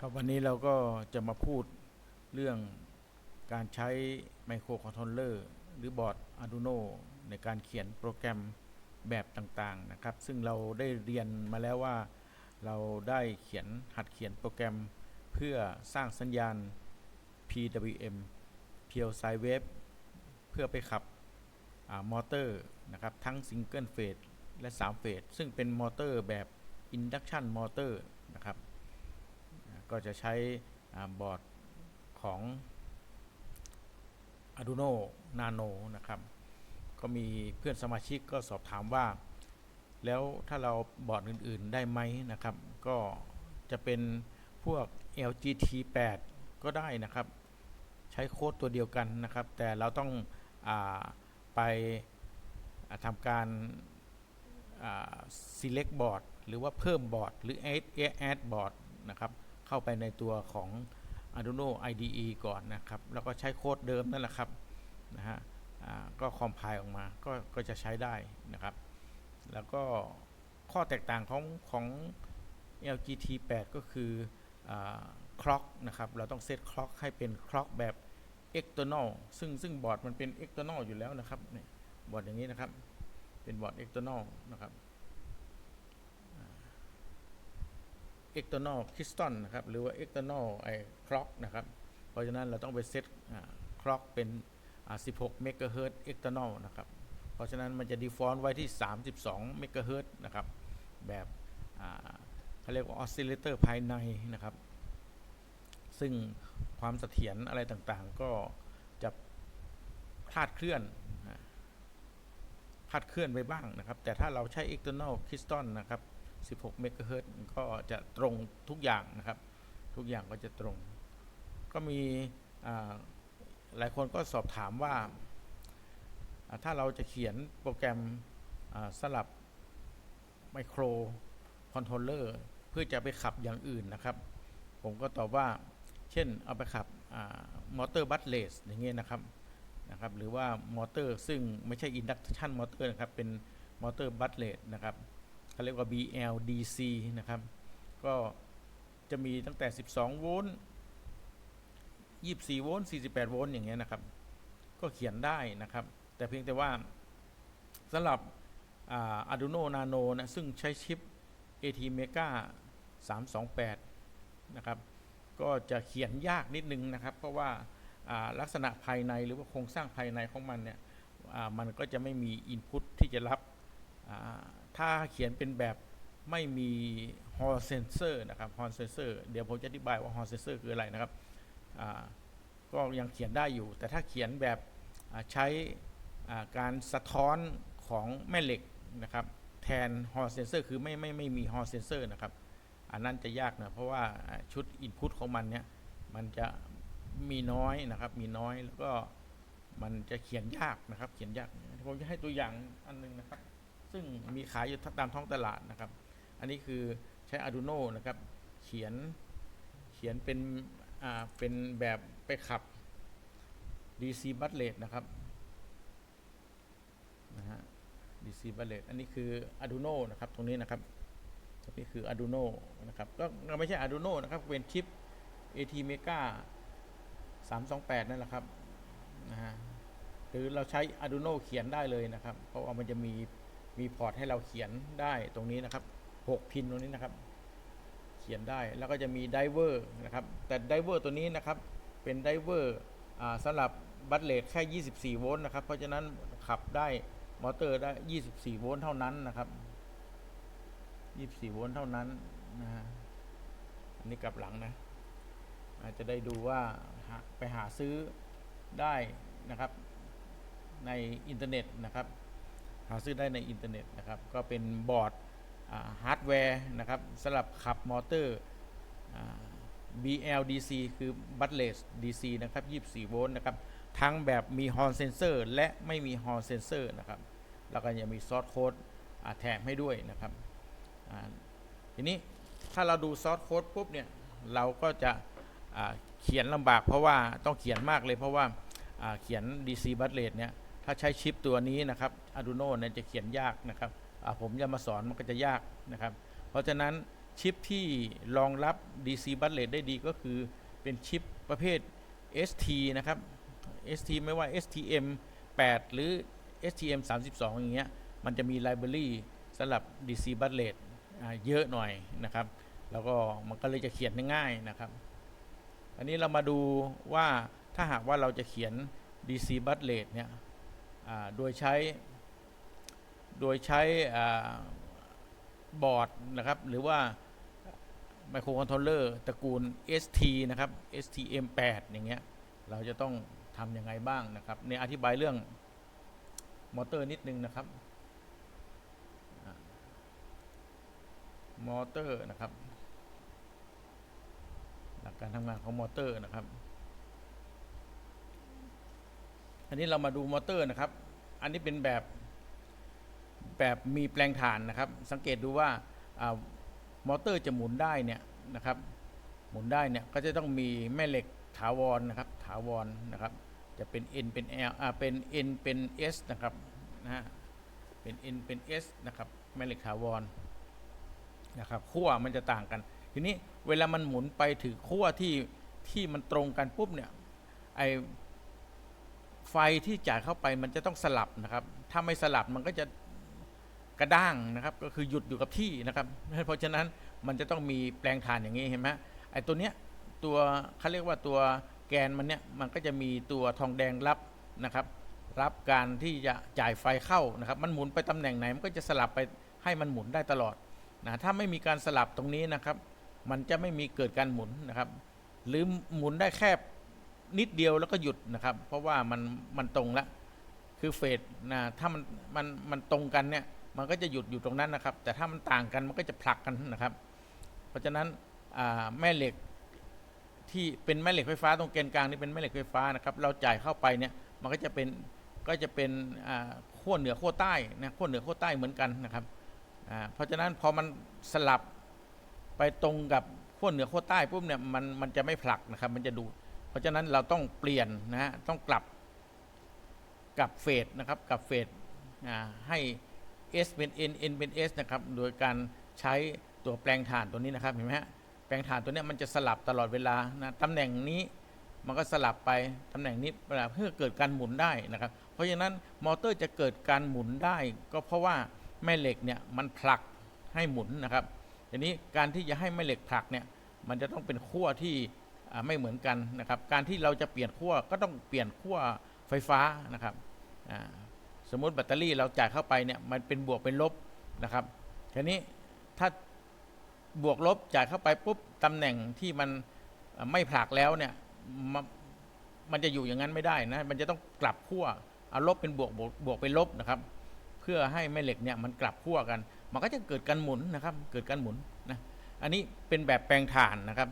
ครับวันนี้เราก็จะมาพูดเรื่องการใช้ไมโครคอนโทรลเลอร์หรือบอร์ด Arduino ในการเขียนโปรแกรมแบบต่างๆนะครับ ซึ่งเราได้เรียนมาแล้วว่า เราได้เขียนหัดเขียนโปรแกรมเพื่อสร้างสัญญาณ PWM p u r e Sine Wave เพื่อไปขับอมอเตอร์นะครับทั้งซิงเกิลเฟสและ3เฟสซึ่งเป็นมอเตอร์แบบ Induction Motor นะครับ ก็จะใช้บอร์ดของ Arduino Nano นะครับ ก็มีเพื่อนสมาชิกก็สอบถามว่า แล้วถ้าเราบอร์ดอื่น ๆ ได้ไหมนะครับ ก็จะเป็นพวก LGT8 ก็ได้นะครับ ใช้โค้ดตัวเดียวกันนะครับ แต่เราต้องอไปทำการ select board หรือว่าเพิ่มบอร์ดหรือ add add board นะครับ เข้าไปในตัวของ Arduino IDE ก่อนนะครับ แล้วก็ใช้โค้ดเดิมนั่นแหละครับนะฮะก็คอมไพล์ออกมาก็ก็จะใช้ได้นะครับ แล้วก็ข้อแตกต่างของของ LGT8 ก็คือคล็อกนะครับ เราต้องเซตคล็อกให้เป็นคล็อกแบบ external ซึ่งซึ่งบอร์ดมันเป็น external อยู่แล้วนะครับเนี่ยบอร์ดอย่างนี้นะครับ เป็นบอร์ด external นะครับ external crystal นะครับ หรือว่า external ไอ้ clock นะครับ เพราะฉะนั้นเราต้องไปเซต clock เป็น 16 MHz external นะครับ เพราะฉะนั้นมันจะ default ไว้ที่ 32 MHz นะครับ แบบเขาเรียกว่า oscillator ภายในนะครับ ซึ่งความเสถียรอะไรต่างๆ ก็จะคลาดเคลื่อนคลาดเคลื่อนไปบ้างนะครับ แต่ถ้าเราใช้ external crystal นะครับ 16 เมกะเฮิรตก็จะตรงทุกอย่างนะครับ ทุกอย่างก็จะตรง ก็มีหลายคนก็สอบถามว่า ถ้าเราจะเขียนโปรแกรมสลับไมโครคอนโทรลเลอร์เพื่อจะไปขับอย่างอื่นนะครับ ผมก็ตอบว่าเช่นเอาไปขับมอเตอร์บัตเลสอย่างเงี้ยนะครับนะครับ หรือว่ามอเตอร์ซึ่งไม่ใช่อินดักชันมอเตอร์นะครับ เป็นมอเตอร์บัตเลสนะครับ เขาเรียกว่า BLDC นะครับ ก็จะมีตั้งแต่ 12 โวลต์ 24 โวลต์ 48 โวลต์อย่างเงี้ยนะครับ ก็เขียนได้นะครับ แต่เพียงแต่ว่าสำหรับอ่า Arduino Nano นะซึ่งใช้ชิป ATmega 328 นะครับ ก็จะเขียนยากนิดนึงนะครับ เพราะว่าลักษณะภายในหรือว่าโครงสร้างภายในของมันเนี่ยมันก็จะไม่มี Input ที่จะรับ ถ้าเขียนเป็นแบบไม่มี Hall Sensor นะครับ Hall Sensor เดี๋ยวผมจะอธิบายว่า Hall Sensor คืออะไรนะครับก็ยังเขียนได้อยู่ แต่ถ้าเขียนแบบใช้การสะท้อนของแม่เหล็กนะครับแทน Hall Sensor คือไม่ไม่ไม่มี Hall Sensor นะครับอันนั้นจะยากนะเพราะว่าชุด Input ของมันเนี่ยมันจะมีน้อยนะครับมีน้อยแล้วก็มันจะเขียนยากนะครับเขียนยากผมจะให้ตัวอย่างอันหนึงนะครับ ซึ่งมีขายอยู่ตามท้องตลาดนะครับ อันนี้คือใช้ Arduino นะครับ เขียนเขียนเป็นอ่าเป็นแบบไปขับ DC b u t l e t นะครับนะฮะ DC b u t l e t อันนี้คือ Arduino นะครับ ตรงนี้นะครับตรงนี้คือ Arduino นะครับก็ก็ไม่ใช่ Arduino นะครับเป็นชิป ATmega 328 นั่นแหละครับนะฮะหรือเราใช้ Arduino เขียนได้เลยนะครับ เพราะว่ามันจะมี มีพอร์ตให้เราเขียนได้ตรงนี้นะครับ 6 พินตรงนี้นะครับ เขียนได้แล้วก็จะมีไดเวอร์นะครับ แต่ไดเวอร์ตัวนี้นะครับ เป็นไดเวอร์สำหรับบัตเลทแค่ 24 โวลต์นะครับ เพราะฉะนั้นขับได้มอเตอร์ได้ 24 โวลต์เท่านั้นนะครับ 24 โวลต์เท่านั้นนะฮะอันนี้กลับหลังนะ อาจจะได้ดูว่าไปหาซื้อได้นะครับ ในอินเทอร์เน็ตนะครับ หาซื้อได้ในอินเทอร์เน็ตนะครับ ก็เป็นบอร์ดฮาร์ดแวร์นะครับสำหรับขับมอเตอร์ BLDC คือ Buttless DC นะครับ 24 โวลต์นะครับ ทั้งแบบมี Hall Sensor และไม่มี Hall Sensor นะครับ แล้วก็ยังมีซอสโค้ดแถมให้ด้วยนะครับ ทีนี้ถ้าเราดูซอสโค้ดปุ๊บเนี่ย เราก็จะเขียนลำบากเพราะว่าต้องเขียนมากเลยเพราะว่าเขียน DC Buttless เนี่ย ถ้าใช้ชิปตัวนี้นะครับ Arduino เนี่ยจะเขียนยากนะครับผมจะมาสอนมันก็จะยากนะครับ เพราะฉะนั้นชิปที่รองรับ DC b u s rate ได้ดีก็คือเป็นชิปประเภท ST นะครับ ST ไม่ว่า STM 8 หรือ STM 32 อย่างเงี้ย มันจะมี library สำหรับ DC b u s rate อ่าเยอะหน่อยนะครับ แล้วก็มันก็เลยจะเขียนง่ายนะครับ อันนี้เรามาดูว่าถ้าหากว่าเราจะเขียน DC b u s rate เนี่ย โดยใช้โดยใช้บอร์ดนะครับ หรือว่าไมโครคอนโทรลเลอร์ตระกูล ST นะครับ STM8 อย่างเงี้ยเราจะต้องทำยังไงบ้างนะครับเนี่ยอธิบายเรื่องมอเตอร์นิดนึงนะครับมอเตอร์นะครับ หลักการทำงานของมอเตอร์นะครับ อันนี้เรามาดูมอเตอร์นะครับ อันนี้เป็นแบบแบบมีแปลงถ่านนะครับ สังเกตดูว่าอามอเตอร์จะหมุนได้เนี่ยนะครับ หมุนได้เนี่ยก็จะต้องมีแม่เหล็กถาวรนะครับ ถาวรนะครับ จะเป็น N เป็น L อ่าเป็น N เป็น S นะครับนะฮะเป็น N เป็น S นะครับแม่เหล็กถาวรนะครับขั้วมันจะต่างกัน ทีนี้เวลามันหมุนไปถึงขั้วที่ที่มันตรงกันปุ๊บเนี่ยไอ ไฟที่จ่ายเข้าไปมันจะต้องสลับนะครับ ถ้าไม่สลับมันก็จะกระด้างนะครับ ก็คือหยุดอยู่กับที่นะครับ เพราะฉะนั้นมันจะต้องมีแปลงถ่านอย่างนี้เห็นไหมไอ้ตัวเนี้ยตัวเขาเรียกว่าตัวแกนมันเนี่ยมันก็จะมีตัวทองแดงรับนะครับ รับการที่จะจ่ายไฟเข้านะครับ มันหมุนไปตำแหน่งไหนมันก็จะสลับไปให้มันหมุนได้ตลอดนะถ้าไม่มีการสลับตรงนี้นะครับ มันจะไม่มีเกิดการหมุนนะครับ หรือหมุนได้แค่ นิดเดียวแล้วก็หยุดนะครับ เพราะว่ามันมันตรงละคือเฟสนะถ้ามันมันมันตรงกันเนี่ย มันก็จะหยุดอยู่ตรงนั้นนะครับ แต่ถ้ามันต่างกันมันก็จะผลักกันนะครับ เพราะฉะนั้นแม่เหล็กที่เป็นแม่เหล็กไฟฟ้าตรงแกนกลางนี่เป็นแม่เหล็กไฟฟ้านะครับ เราจ่ายเข้าไปเนี่ยมันก็จะเป็นก็จะเป็นขั้วเหนือขั้วใต้นะขั้วเหนือขั้วใต้เหมือนกันนะครับเพราะฉะนั้นพอมันสลับไปตรงกับขั้วเหนือขั้วใต้ปุ๊บเนี่ยมันมันจะไม่ผลักนะครับ มันจะดูด ราะฉะนั้นเราต้องเปลี่ยนนะฮะต้องกลับกลับเฟสนะครับกลับเฟสให้ S เป็น N N เป็น S นะครับโดยการใช้ตัวแปลงถ่านตัวนี้นะครับเห็นไหมฮะแปลงถ่านตัวนี้มันจะสลับตลอดเวลานะตำแหน่งนี้มันก็สลับไปตำแหน่งนี้เพื่อเกิดการหมุนได้นะครับ เพราะฉะนั้นมอเตอร์จะเกิดการหมุนได้ ก็เพราะว่าแม่เหล็กเนี่ยมันผลักให้หมุนนะครับทีนี้การที่จะให้แม่เหล็กผลักเนี่ยมันจะต้องเป็นขั้วที่ ไม่เหมือนกันนะครับ การที่เราจะเปลี่ยนขั้วก็ต้องเปลี่ยนขั้วไฟฟ้านะครับสมมติแบตเตอรี่เราจ่ายเข้าไปเนี่ยมันเป็นบวกเป็นลบนะครับทีนี้ถ้าบวกลบจ่ายเข้าไปปุ๊บตำแหน่งที่มันไม่ผลักแล้วเนี่ยม,มันจะอยู่อย่างนั้นไม่ได้นะมันจะต้องกลับขั้วเอาลบเป็นบวกบวกบวกเป็นลบนะครับ เพื่อให้แม่เหล็กเนี่ยมันกลับขั้วกัน มันก็จะเกิดการหมุนนะครับ เกิดการหมุนนะอันนี้เป็นแบบแปลงถ่านนะครับ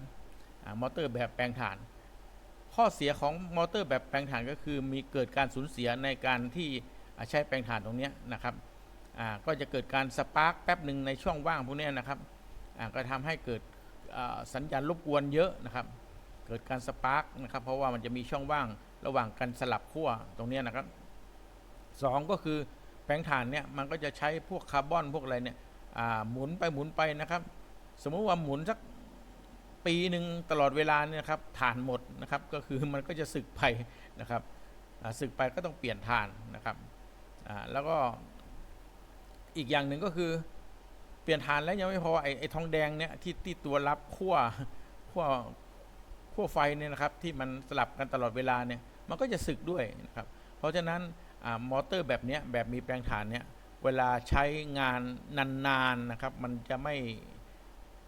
มอเตอร์แบบแปลงถ่าน ข้อเสียของมอเตอร์แบบแปลงถ่านก็คือมีเกิดการสูญเสียในการที่ใช้แปลงถ่านตรงนี้นะครับก็จะเกิดการสปาร์กแป๊บหนึ่งในช่องว่างพวกนี้นะครับก็ทำให้เกิดสัญญาณรบกวนเยอะนะครับเกิดการสปาร์กนะครับเพราะว่ามันจะมีช่องว่างระหว่างการสลับขั้วตรงนี้นะครับสองก็คือแปลงถ่านเนี่ยมันก็จะใช้พวกคาร์บอนพวกอะไรเนี่ยหมุนไปหมุนไปนะครับ สมมุติว่าหมุนสัก ปีหนึ่งตลอดเวลาเนี่ยครับถ่านหมดนะครับก็คือมันก็จะสึกไปนะครับสึกไปก็ต้องเปลี่ยนถ่านนะครับแล้วก็อีกอย่างหนึ่งก็คือเปลี่ยนฐานแล้วยังไม่พอไอ้ไอทองแดงเนี่ยที่ที่ตัวรับขั้วขั้วขั้วไฟเนี่ยนะครับที่มันสลับกันตลอดเวลาเนี่ยมันก็จะสึกด้วยนะครับเพราะฉะนั้นอมอเตอร์แบบเนี้ยแบบมีแปลงฐานเนี่ยเวลาใช้งานนานๆนะครับมันจะไม่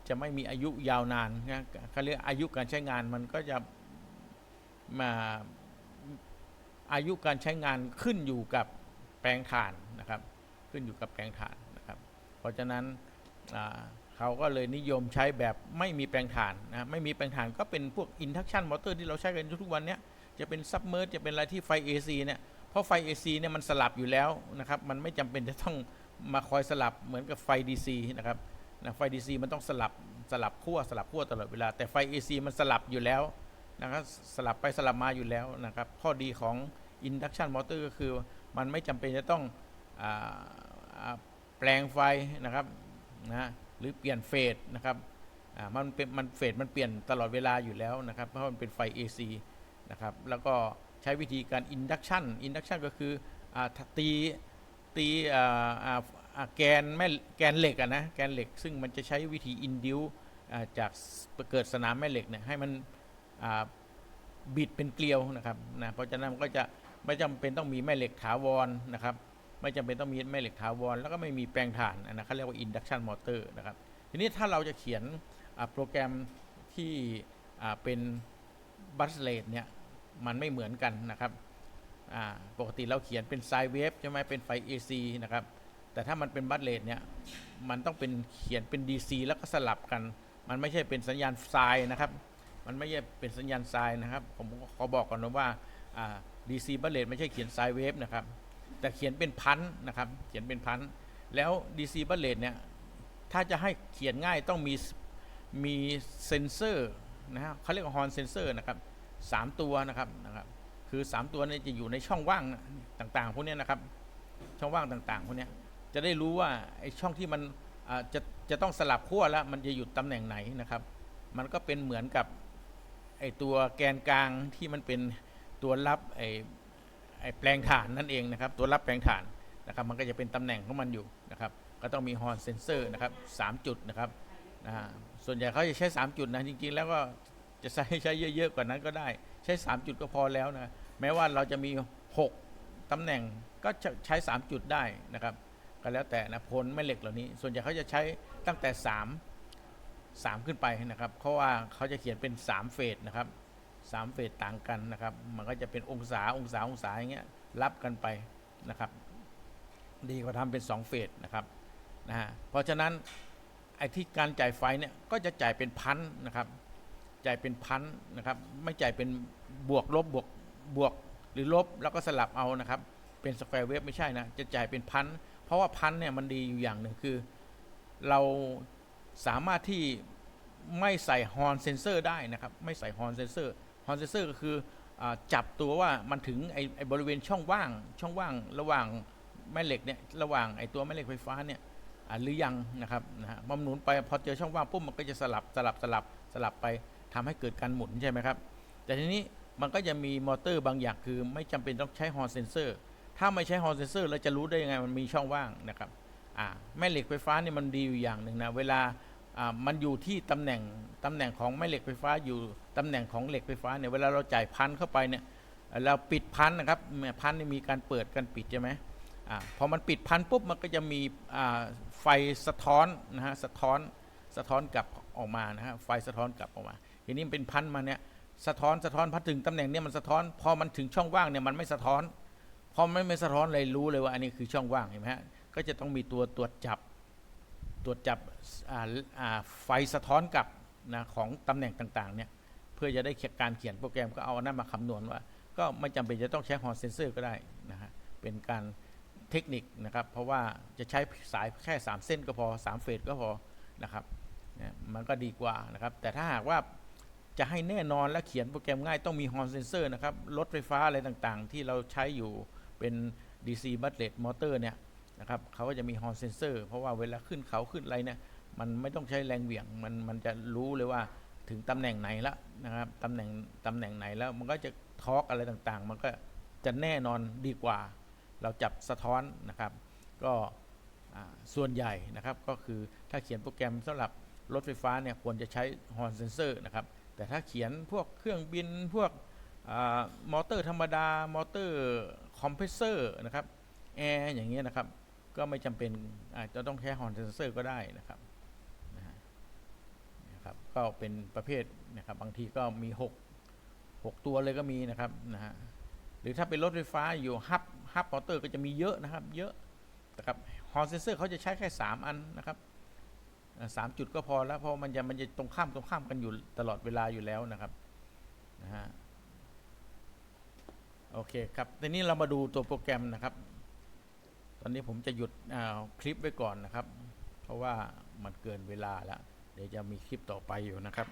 จะไม่มีอายุยาวนานนะเขาเรียกอายุการใช้งานมันก็จะมาอายุการใช้งานขึ้นอยู่กับแปลงถ่านนะครับ ขึ้นอยู่กับแปลงถ่านนะครับ เพราะฉะนั้นเขาก็เลยนิยมใช้แบบไม่มีแปลงถ่านนะไม่มีแปลงถ่านก็เป็นพวก induction motor ที่เราใช้กันทุกวันเนี้ยจะเป็น submerge จะเป็นอะไรที่ไฟ AC เนี่ยเพราะไฟ AC เนี่ยมันสลับอยู่แล้วนะครับ มันไม่จำเป็นจะต้องมาคอยสลับเหมือนกับไฟ DC นะครับ นะไฟ DC มันต้องสลับสลับขั้วสลับขั้วตลอดเวลา แต่ไฟ AC มันสลับอยู่แล้วนะครับสลับไปสลับมาอยู่แล้วนะครับข้อดีของ induction motor ก็คือมันไม่จำเป็นจะต้องอแปลงไฟนะครับนะหรือเปลี่ยนเฟสนะครับมันเป็นมันเฟสมันเปลี่ยนตลอดเวลาอยู่แล้วนะครับเพราะมันเป็นไฟ AC นะครับแล้วก็ใช้วิธีการ induction induction ก็คืออตีตีอ่า แกนแม่แกนเหล็กอะนะแกนเหล็กซึ่งมันจะใช้วิธี induce อ่าจากเกิดสนามแม่เหล็กเนี่ยให้มันบิดเป็นเกลียวนะครับนะเพราะฉะนั้นมันก็จะไม่จำเป็นต้องมีแม่เหล็กถาวรนะครับ ไม่จำเป็นต้องมีแม่เหล็กถาวรแล้วก็ไม่มีแปลงถ่านนะเขาเรียกว่า induction motor นะครับ ทีนี้ถ้าเราจะเขียนโปรแกรมที่เป็นบัสเลดเนี่ยมันไม่เหมือนกันนะครับปกติเราเขียนเป็นไซเวฟใช่ไหมเป็นไฟ AC นะครับ แต่ถ้ามันเป็นบัสเลดเนี่ยมันต้องเป็นเขียนเป็น DC แล้วก็สลับกัน มันไม่ใช่เป็นสัญญาณไซน์นะครับ มันไม่ใช่เป็นสัญญาณไซน์นะครับ ผมขอบอกก่อนนะว่าอ่า DC บัสเลดไม่ใช่เขียนไซเวฟนะครับ แต่เขียนเป็นพันนะครับ เขียนเป็นพันแล้ว DC บัลเลตเนี่ยถ้าจะให้เขียนง่ายต้องมีมีเซนเซอร์นะฮะเขาเรียกว่าฮอนเซนเซอร์นะครับสามตัวนะครับนะครับคือ 3 ตัวนี้จะอยู่ในช่องว่างต่างๆพวกนี้นะครับ ช่องว่างต่างๆพวกนี้ จะได้รู้ว่าไอ้ช่องที่มันจะจะต้องสลับขั้วแล้ว มันจะอยู่ตำแหน่งไหนนะครับ มันก็เป็นเหมือนกับไอ้ตัวแกนกลางที่มันเป็นตัวรับไอ้ไอ้แปลงฐานนั่นเองนะครับ ตัวรับแปลงฐานนะครับ มันก็จะเป็นตำแหน่งของมันอยู่นะครับ ก็ต้องมีฮอร์นเซนเซอร์นะครับสามจุดนะครับนะส่วนใหญ่เขาจะใช้ 3 จุดนะจริง ๆ แล้วก็จะใช้ใช้เยอะๆกว่านั้นก็ได้ ใช้ 3 จุดก็พอแล้วนะแม้ว่าเราจะมี 6ตำแหน่งก็ใช้ 3 จุดได้นะครับ ก็แล้วแต่นะพลแม่เหล็กเหล่านี้ ส่วนใหญ่เขาจะใช้ตั้งแต่ 3 3 ขึ้นไปนะครับ เพราะว่าเขาจะเขียนเป็น 3 เฟสนะครับสามเฟสต่างกันนะครับ มันก็จะเป็นองศาองศาองศาอย่างเงี้ยรับกันไปนะครับ ดีกว่าทำเป็น 2 เฟสนะครับนะฮะเพราะฉะนั้นไอ้ที่การจ่ายไฟเนี่ยก็จะจ่ายเป็นพันนะครับจ่ายเป็นพันนะครับไม่จ่ายเป็นบวกลบบวกบวกหรือลบแล้วก็สลับเอานะครับ เป็นสแควร์เวฟไม่ใช่นะ จะจ่ายเป็นพัน เพราะว่าพันเนี่ยมันดีอยู่อย่างหนึ่งคือ เราสามารถที่ไม่ใส่ฮอร์นเซนเซอร์ได้นะครับ ไม่ใส่ฮอร์นเซนเซอร์ฮอร์นเซนเซอร์ก็คืออจับตัวว่ามันถึงไอ้ไอบริเวณช่องว่างช่องว่างระหว่างแม่เหล็กเนี่ยระหว่างไอ้ตัวแม่เหล็กไฟฟ้าเนี่ยหรือยังนะครับนะฮะหมุนไปพอเจอช่องว่างปุ๊บมันก็จะสลับสลับสลับสลับไปทำให้เกิดการหมุนใช่ไหมครับ แต่ทีนี้มันก็จะมีมอเตอร์บางอย่างคือไม่จำเป็นต้องใช้ฮอร์นเซนเซอร์ ถ้าไม่ใช้ฮอร์เซนเซอร์เราจะรู้ได้ยังไงมันมีช่องว่างนะครับแม่เหล็กไฟฟ้านี่มันดีอยู่อย่างหนึ่งนะเวลามันอยู่ที่ตำแหน่งตำแหน่งของแม่เหล็กไฟฟ้าอยู่ตำแหน่งของเหล็กไฟฟ้าเนี่ยเวลาเราจ่ายพันเข้าไปเนี่ยเราปิดพันนะครับพันนี่มีการเปิดการปิดใช่ไหมอพอมันปิดพันปุ๊บมันก็จะมีไฟสะท้อนนะฮะสะท้อนสะท้อนกลับออกมานะฮะไฟสะท้อนกลับออกมาทีนี้เป็นพันมาเนี่ยสะท้อนสะท้อนพอถึงตำแหน่งเนี่ยมันสะท้อนพอมันถึงช่องว่างเนี่ยมันไม่สะท้อน พอไมันไม่สะท้อนเลยรู้เลยว่าอันนี้คือช่องว่างเห็นไหมฮะก็จะต้องมีตัวตรวจจับตรวจจับไฟสะท้อนกลับนะของตำแหน่งต่างๆเนี่ยเพื่อจะได้เขียนการเขียนโปรแกรมก็เอาอันนั้นมาคำนวณว่า ก็ไม่จำเป็นจะต้องใช้ฮอร์เซนเซอร์ก็ได้นะฮะเป็นการเทคนิคนะครับเพราะว่าจะใช้สายแค่ 3 เส้นก็พอ 3 เฟสก็พอนะครับเนี่ยมันก็ดีกว่านะครับ แต่ถ้าหากว่าจะให้แน่นอนและเขียนโปรแกรมง่ายต้องมีฮอร์เซนเซอร์นะครับรถไฟฟ้าอะไรต่างๆ ที่เราใช้อยู่ เป็น DC b u s l e t motor เนี่ยนะครับเขาก็จะมีฮอร์นเซนเซอร์เพราะว่าเวลาขึ้นเขาขึ้นอะไรเนี่ยมันไม่ต้องใช้แรงเหวี่ยงมันมันจะรู้เลยว่าถึงตำแหน่งไหนละนะครับตำแหน่งตำแหน่งไหนแล้วมันก็จะทอร์กอะไรต่างๆ มันก็จะแน่นอนดีกว่า เราจับสะท้อนนะครับ ก็ส่วนใหญ่นะครับก็คือถ้าเขียนโปรแกรมสำหรับรถไฟฟ้าเนี่ยควรจะใช้ฮอร์นเซนเซอร์นะครับแต่ถ้าเขียนพวกเครื่องบินพวก มอเตอร์ธรรมดา มอเตอร์คอมเพรสเซอร์นะครับแอร์อย่างเงี้ยนะครับ ก็ไม่จำเป็นอาจจะต้องใช้ฮอร์นเซนเซอร์ก็ได้นะครับนะครับก็เป็นประเภทนะครับบางทีก็มี 6 6 ตัวเลยก็มีนะครับนะฮะหรือถ้าเป็นรถไฟฟ้าอยู่ฮับฮับมอเตอร์ก็จะมีเยอะนะครับ เยอะนะครับฮอร์นเซนเซอร์เขาจะใช้แค่ 3 อันนะครับสามจุดก็พอแล้วเพราะมันจะมันจะตรงข้ามตรงข้ามกันอยู่ตลอดเวลาอยู่แล้วนะครับนะฮะ โอเคครับทีนี้เรามาดูตัวโปรแกรมนะครับ ตอนนี้ผมจะหยุดคลิปไว้ก่อนนะครับ เพราะว่ามันเกินเวลาแล้ว เดี๋ยวจะมีคลิปต่อไปอยู่นะครับ